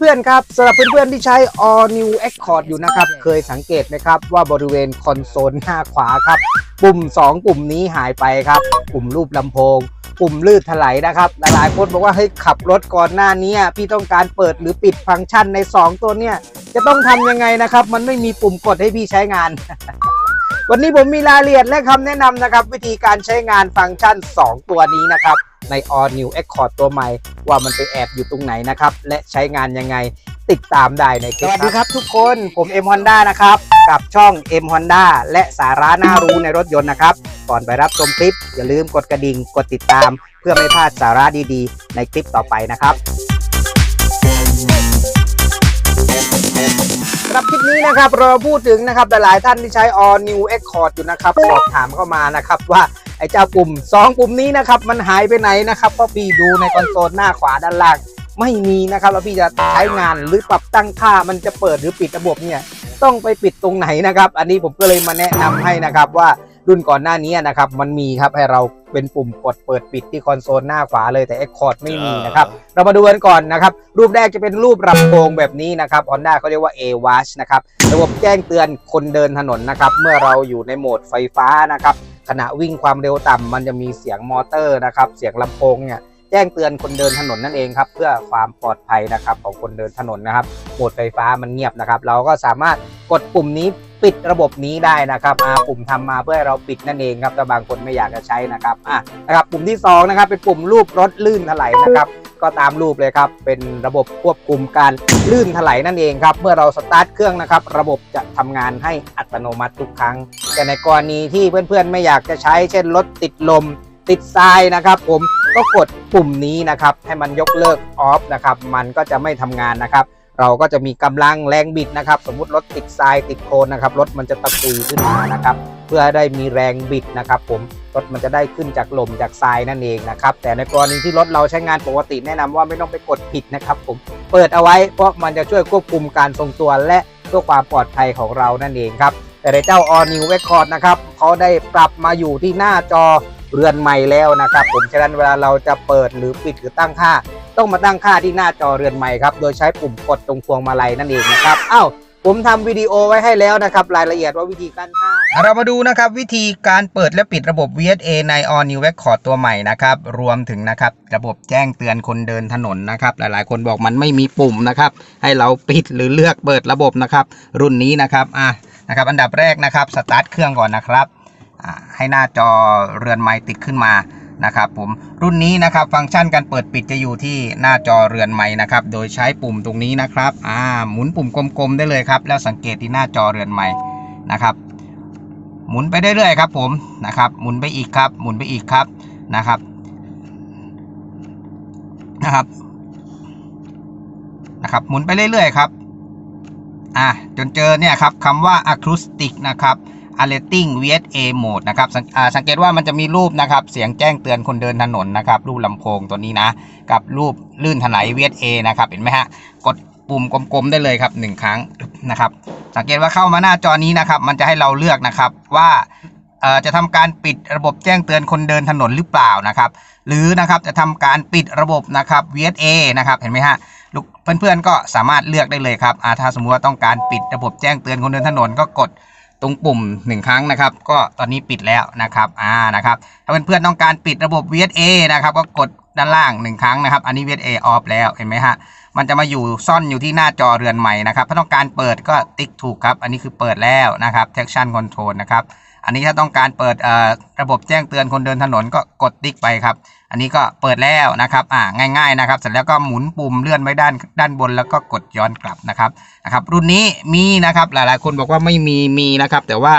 เพื่อนๆครับสำหรับเพื่อนๆที่ใช้ All New Accord อยู่นะครับ เคยสังเกตไหมครับ ว่าบริเวณคอนโซลหน้าขวาครับ ปุ่ม 2 ปุ่มนี้หายไปครับ ปุ่มรูปลำโพง ปุ่มลืดถลายนะครับหลายๆคนบอกว่าเฮ้ยขับรถก่อนหน้านี้พี่ต้องการเปิดหรือปิดฟังก์ชันใน 2 ตัวเนี้ยจะต้องทำยังไงนะครับ มันไม่มีปุ่มกดให้พี่ใช้งานวันนี้ผมมีรายละเอียดและคำแนะนำนะครับ วิธีการใช้งานฟังก์ชัน 2 ตัวนี้นะครับ ใน All New Accord ตัวใหม่ ว่ามันไปแอบอยู่ตรงไหนนะครับ และใช้งานยังไงติดตามได้ในคลิปสวัสดีครับทุกคนผม M Honda นะครับ กับช่อง M Honda และสาระน่ารู้ในรถยนต์นะครับ ก่อนไปรับชมคลิป อย่าลืมกดกระดิ่งกดติดตาม เพื่อไม่พลาดสาระดีๆ ในคลิปต่อไปนะครับสำหรับคลิปนี้นะครับเราพูดถึงนะครับหลายๆท่านที่ใช้ All New Accord อยู่นะครับสอบถามเข้ามานะครับว่า ไอ้เจ้าปุ่ม 2 ปุ่มนี้นะครับมันหายไปไหนนะครับเพราะพี่ดูในคอนโซลหน้าขวาด้านล่างไม่มีนะครับแล้วพี่จะใช้งานหรือปรับตั้งค่ามันจะเปิดหรือปิดระบบเนี่ยต้องไปปิดตรงไหนนะครับ อันนี้ผมก็เลยมาแนะนำให้นะครับว่ารุ่นก่อนหน้านี้นะครับมันมีครับให้เราเป็นปุ่มกดเปิดปิดที่คอนโซลหน้าขวาเลยแต่ Accord ไม่มีนะครับเรามาดูกันก่อนนะครับรูปแรกจะเป็นรูปลำโพงแบบนี้นะครับ Honda เขาเรียกว่า A Watch นะครับระบบแจ้งเตือนคนเดินถนนนะครับเมื่อเราอยู่ในโหมดไฟฟ้านะครับ ขณะวิ่งความเร็วต่ำมันจะมีเสียงมอเตอร์นะครับ เสียงลำโพงเนี่ยแจ้งเตือนคนเดินถนนนั่นเองครับ เพื่อความปลอดภัยนะครับของคนเดินถนนนะครับโหมดไฟฟ้ามันเงียบนะครับ เราก็สามารถกดปุ่มนี้ปิดระบบนี้ได้นะครับอ่าปุ่มทำมาเพื่อให้เราปิดนั่นเองครับถ้าบางคนไม่อยากจะใช้นะครับอะนะครับ ปุ่มที่สองนะครับเป็นปุ่มรูปรถลื่นถลายนะครับก็ตามรูปเลยครับ เป็นระบบควบคุมการลื่นถลายนั่นเองครับ เมื่อเราสตาร์ทเครื่องนะครับ ระบบจะทำงานให้อัตโนมัติทุกครั้ง แต่ในกรณีที่เพื่อนๆไม่อยากจะใช้ เช่นรถติดลม ติดทรายนะครับผมก็กดปุ่มนี้นะครับให้มันยกเลิกออฟนะครับมันก็จะไม่ทำงานนะครับ เราก็จะมีกำลังแรงบิดนะครับ สมมุติรถติดทรายติดโคลนนะครับรถมันจะตะกุยขึ้นมานะครับ เพื่อได้มีแรงบิดนะครับผมรถมันจะได้ขึ้นจากลมจากทรายนั่นเองนะครับแต่ในกรณีที่รถเราใช้งานปกติแนะนำว่าไม่ต้องไปกดผิดนะครับผมเปิดเอาไว้เพราะมันจะช่วยควบคุมการทรงตัวและเพื่อความปลอดภัยของเรานั่นเองครับ แต่ในเจ้า All New Record นะครับเขาได้ปรับมาอยู่ที่หน้าจอเรือนใหม่แล้วนะครับ ผมฉะนั้นเวลาเราจะเปิดหรือปิดหรือตั้งค่า ต้องมาตั้งค่าที่หน้าจอเรือนใหม่ครับโดยใช้ปุ่มกดตรงพวงมาลัยนั่นเองนะครับอ้าวผมทำวิดีโอไว้ให้แล้วนะครับ รายละเอียดว่าวิธีการค่าเรามาดูนะครับวิธีการเปิดและปิดระบบ VSA ใน All New Record ตัวใหม่นะครับ รวมถึงนะครับระบบแจ้งเตือนคนเดินถนนนะครับ หลายๆ คนบอกมันไม่มีปุ่มนะครับ ให้เราปิดหรือเลือกเปิดระบบนะครับ รุ่นนี้นะครับอะ นะครับ อันดับแรกนะครับสตาร์ทเครื่องก่อนนะครับให้หน้าจอเรือนไม้ติดขึ้นมานะครับผมรุ่นนี้นะครับฟังก์ชันการเปิดปิดจะอยู่ที่หน้าจอเรือนไม้นะครับ โดยใช้ปุ่มตรงนี้นะครับอ่าหมุนปุ่มกลมๆได้เลยครับ แล้วสังเกตที่หน้าจอเรือนไม้นะครับ หมุนไปเรื่อยๆครับผมนะครับหมุนไปอีกครับ หมุนไปอีกครับนะครับนะครับนะครับ หมุนไปเรื่อยๆครับ อะจนเจอเนี่ยครับคำว่า acoustic นะครับ alerting VSA mode นะครับสังอ่าสังเกตว่ามันจะมีรูปนะครับ เสียงแจ้งเตือนคนเดินถนนนะครับ รูปลำโพงตัวนี้นะ กับรูปลื่นถลาย VSA นะครับ เห็นไหมฮะ กดปุ่มกลมๆได้เลยครับหนึ่งครั้งนะครับ สังเกตว่าเข้ามาหน้าจอนี้นะครับ มันจะให้เราเลือกนะครับว่าจะทำการปิดระบบแจ้งเตือนคนเดินถนนหรือเปล่านะครับ หรือนะครับจะทำการปิดระบบนะครับ VSA นะครับ เห็นไหมฮะ ลูกเพื่อนๆก็สามารถเลือกได้เลยครับอาถ้าสมมติว่าต้องการปิดระบบแจ้งเตือนคนเดินถนนก็กดตรงปุ่มหนึ่งครั้งนะครับ ก็ตอนนี้ปิดแล้วนะครับอ่านะครับถ้าเพื่อนๆต้องการปิดระบบ VSA นะครับ ก็กดด้านล่างหนึ่งครั้งนะครับ อันนี้ VSA off แล้วเห็นไหมฮะ มันจะมาอยู่ซ่อนอยู่ที่หน้าจอเรือนใหม่นะครับ ถ้าต้องการเปิดก็ติ๊กถูกครับ อันนี้คือเปิดแล้วนะครับ traction control นะครับ อันนี้ถ้าต้องการเปิดระบบแจ้งเตือนคนเดินถนนก็กดติ๊กไปครับ อันนี้ก็เปิดแล้วนะครับ อ่า ง่าย ๆ นะครับ เสร็จแล้วก็หมุนปุ่มเลื่อนไว้ด้านด้านบนแล้วก็กดย้อนกลับนะครับ นะครับ รุ่นนี้มีนะครับ หลายๆ คนบอกว่าไม่มี มีนะครับ แต่ว่า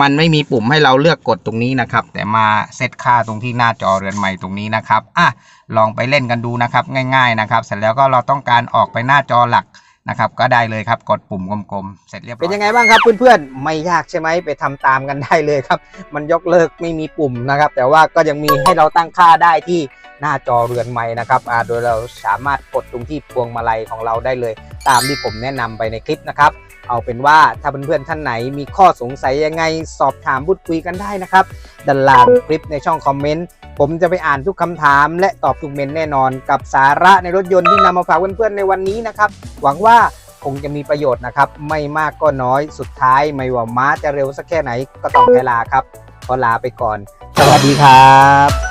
มันไม่มีปุ่มให้เราเลือกกดตรงนี้นะครับ แต่มาเซตค่าตรงที่หน้าจอเรือนใหม่ตรงนี้นะครับอะลองไปเล่นกันดูนะครับง่าย ๆนะครับ เสร็จแล้วก็เราต้องการออกไปหน้าจอหลักนะครับ ก็ได้เลยครับกดปุ่มกลมๆเสร็จเรียบร้อยเป็นยังไงบ้างครับเพื่อนๆไม่ยากใช่ไหมไปทำตามกันได้เลยครับ มันยกเลิกไม่มีปุ่มนะครับ แต่ว่าก็ยังมีให้เราตั้งค่าได้ที่หน้าจอเรือนไม้นะครับโดยเราสามารถกดตรงที่พวงมาลัยของเราได้เลย ตามที่ผมแนะนำไปในคลิปนะครับ เอาเป็นว่าถ้าเพื่อนๆท่านไหนมีข้อสงสัยยังไงสอบถามพูดคุยกันได้นะครับด้านล่างคลิปในช่องคอมเมนต์ผมจะไปอ่านทุกคำถาม และตอบทุกเมนแน่นอน กับสาระในรถยนต์ที่นำมาฝากเพื่อนๆในวันนี้นะครับ หวังว่าคงจะมีประโยชน์นะครับ ไม่มากก็น้อยสุดท้าย ไม่ว่าม้าจะเร็วสักแค่ไหนก็ต้องแค่ลาครับขอลาไปก่อน สวัสดีครับ